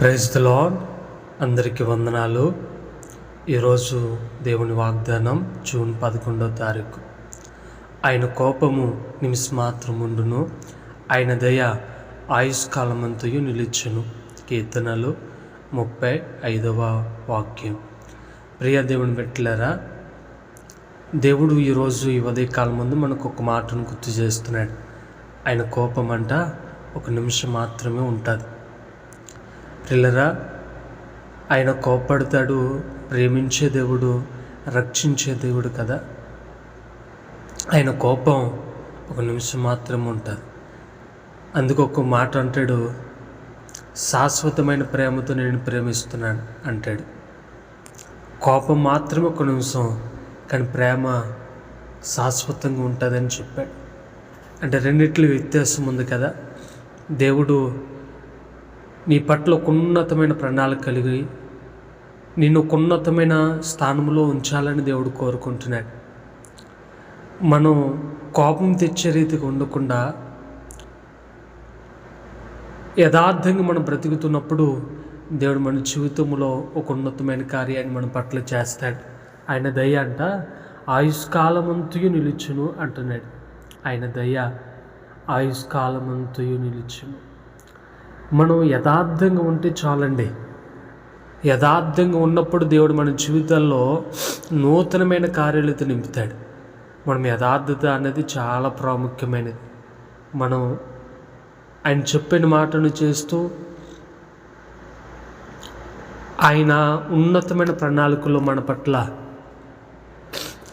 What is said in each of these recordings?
Praise the lord అందరికీ వందనాలు. ఈరోజు దేవుని వాగ్దానం జూన్ పదకొండో తారీఖు. ఆయన కోపము నిమిషమాత్రముండును. ఆయన దయ ఆయుష్కాలమంతయు నిలిచెను. కీర్తనలు ముప్పై ఐదవ వాక్యం. ప్రియ దేవుని పెట్టలేరా దేవుడు ఈరోజు ఈ ఉదయకాలం ముందు మనకు ఒక మాటను గుర్తు చేస్తున్నాడు. ఆయన కోపం అంట ఒక నిమిషం మాత్రమే ఉంటుంది. ప్రిల్లరా ఆయన కోపడతాడు ప్రేమించే దేవుడు రక్షించే దేవుడు కదా. ఆయన కోపం ఒక నిమిషం మాత్రం ఉంటుంది. అందుకు ఒక మాట అంటాడు శాశ్వతమైన ప్రేమతో నేను ప్రేమిస్తున్నాను అంటాడు. కోపం మాత్రమే ఒక నిమిషం కానీ ప్రేమ శాశ్వతంగా ఉంటుందని చెప్పాడు. అంటే రెండిట్ల వ్యత్యాసం ఉంది కదా. దేవుడు నీ పట్ల ఒక ఉన్నతమైన ప్రణాళిక కలిగి నిన్ను ఒక ఉన్నతమైన స్థానంలో ఉంచాలని దేవుడు కోరుకుంటున్నాడు. మనం కోపం తెచ్చే రీతికి ఉండకుండా యథార్థంగా మనం బ్రతుకుతున్నప్పుడు దేవుడు మన జీవితంలో ఒక ఉన్నతమైన కార్యాన్ని మన పట్ల చేస్తాడు. ఆయన దయ అంట ఆయుష్కాలమంతయు నిలుచును అంటున్నాడు. ఆయన దయ ఆయుష్కాలమంతయు నిలుచును. మనం యథార్థంగా ఉంటే చాలండి. యథార్థంగా ఉన్నప్పుడు దేవుడు మన జీవితంలో నూతనమైన కార్యాలతో నింపుతాడు. మనం యథార్థత అనేది చాలా ప్రాముఖ్యమైనది. మనం ఆయన చెప్పిన మాటను చేస్తూ ఆయన ఉన్నతమైన ప్రణాళికలో మన పట్ల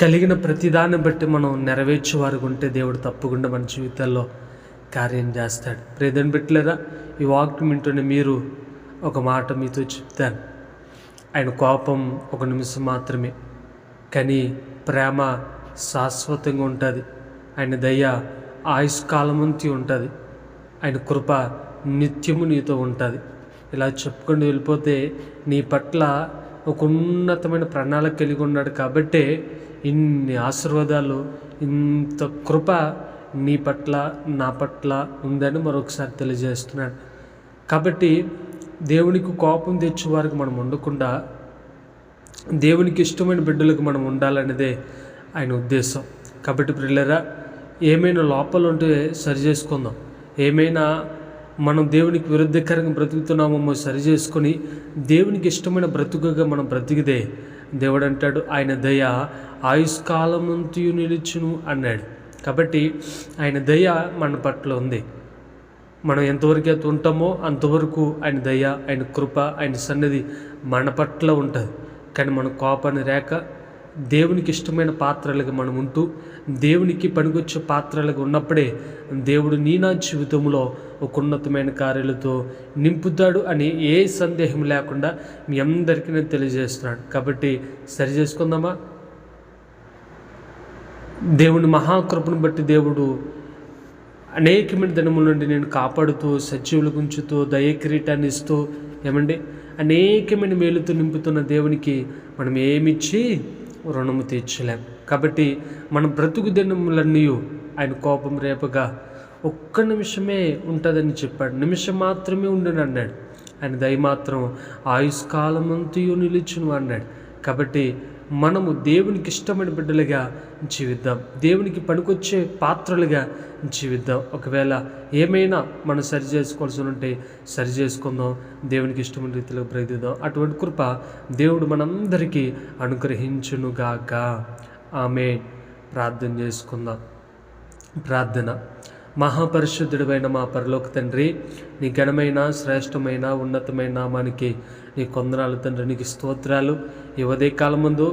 కలిగిన ప్రతిదాన్ని బట్టి మనం నెరవేర్చేవారు ఉంటే దేవుడు తప్పకుండా మన జీవితాల్లో కార్యం చేస్తాడు. ప్రేదని పెట్టలేరా ఈ వాక్యం వింటున్న మీరు ఒక మాట మీతో చెప్తాను. ఆయన కోపం ఒక నిమిషం మాత్రమే కానీ ప్రేమ శాశ్వతంగా ఉంటుంది. ఆయన దయ ఆయుష్కాలమంతి ఉంటుంది. ఆయన కృప నిత్యము నీతో ఉంటుంది. ఇలా చెప్పుకుంటూ వెళ్ళిపోతే నీ పట్ల ఒక ఉన్నతమైన ప్రణాళిక కలిగి ఉన్నాడు కాబట్టే ఇన్ని ఆశీర్వాదాలు ఇంత కృప నీ పట్ల నా పట్ల ఉందని మరొకసారి తెలియజేస్తున్నాడు. కాబట్టి దేవునికి కోపం తెచ్చే వారికి మనం ఉండకుండా దేవునికి ఇష్టమైన బిడ్డలకు మనం ఉండాలనేదే ఆయన ఉద్దేశం. కాబట్టి ప్రిల్లరా ఏమైనా లోపాలు ఉంటే సరి చేసుకుందాం. ఏమైనా మనం దేవునికి విరుద్ధకరంగా బ్రతుకుతున్నామో సరి చేసుకొని దేవునికి ఇష్టమైన బ్రతుకుగా మనం బ్రతికితే దేవుడు అంటాడు ఆయన దయ ఆయుష్కాలమంతయు నిలుచును అన్నాడు. కాబట్టి ఆయన దయ మన పట్ల ఉంది. మనం ఎంతవరకు అయితే ఉంటామో అంతవరకు ఆయన దయ ఆయన కృప ఆయన సన్నిధి మన పట్ల ఉంటుంది. కానీ మన కోపాన్ని రేక దేవునికి ఇష్టమైన పాత్రలుగా మనం ఉంటూ దేవునికి పనికొచ్చే పాత్రలుగా ఉన్నప్పుడే దేవుడు నీ నా జీవితంలో ఒక ఉన్నతమైన కార్యాలతో నింపుతాడు అని ఏ సందేహం లేకుండా మీ అందరికీ నేను తెలియజేస్తున్నాను. కాబట్టి సరి చేసుకుందామా? దేవుని మహాకృపను బట్టి దేవుడు అనేకమైన దినముల నుండి నేను కాపాడుతూ సజీవులకు ఉంచుతూ దయ కిరీటాన్ని ఇస్తూ ఏమండి? అనేకమైన మేలుతో నింపుతున్న దేవునికి మనం ఏమిచ్చి రుణము తీర్చలేం. కాబట్టి మన బ్రతుకు దినములన్నీ ఆయన కోపం రేపగా ఒక్క నిమిషమే ఉంటుందని చెప్పాడు. నిమిషం మాత్రమే ఉండను అన్నాడు. ఆయన దయ మాత్రం ఆయుష్కాలమంతయు నిలిచును అన్నాడు. కాబట్టి మనము దేవునికి ఇష్టమైన బిడ్డలుగా జీవిద్దాం. దేవునికి పనికొచ్చే పాత్రలుగా జీవిద్దాం. ఒకవేళ ఏమైనా మనం సరి చేసుకోవాల్సి ఉంటే సరి చేసుకుందాం. దేవునికి ఇష్టమైన రీతిలో ప్రయత్నిద్దాం. అటువంటి కృప దేవుడు మనందరికీ అనుగ్రహించునుగాక. ఆమె ప్రార్థన చేసుకుందాం. ప్రార్థన. మహాపరిశుద్ధుడమైన మా పరలోక తండ్రి నీ ఘనమైన శ్రేష్టమైన ఉన్నతమైన మనకి నీ కొందనాలు తండ్రి నీకు స్తోత్రాలు. ఈ ఉదయ అయ్యా ముందు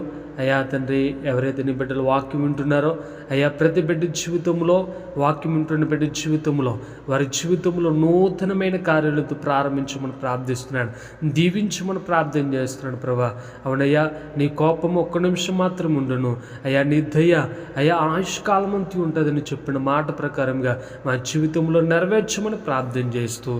తండ్రి ఎవరైతే నీ బిడ్డలు వాక్యం వింటున్నారో అయ్యా ప్రతి బిడ్డ జీవితంలో వాక్యం వింటున్న బిడ్డ జీవితంలో వారి జీవితంలో నూతనమైన కార్యాలతో ప్రారంభించమని ప్రార్థిస్తున్నాను. దీవించమని ప్రార్థన చేస్తున్నాను ప్రభా. అవునయ్యా నీ కోపం ఒక్క నిమిషం మాత్రం ఉండును. అయ్యా నీ దయ అయ్యా ఆయుష్కాలమంతి ఉంటుందని చెప్పిన మాట ప్రకారంగా మా జీవితంలో నెరవేర్చమని ప్రార్థన చేస్తూ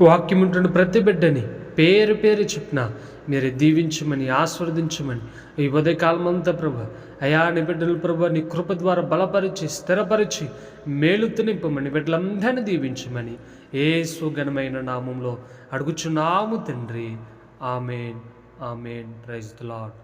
వాక్యం ఉంటున్న ప్రతి బిడ్డని పేరు పేరు చెప్పిన మీరు దీవించమని ఆస్వాదించమని ఈ ఉదయకాలం అంతా ప్రభు అయా నీ బిడ్డలు ప్రభు నీ కృప ద్వారా బలపరిచి స్థిరపరిచి మేలుతు నింపమని బిడ్డలందరినీ దీవించమని ఏ సుగణమైన నామంలో అడుగుచున్నాము తండ్రి. Amen. Amen. Praise the Lord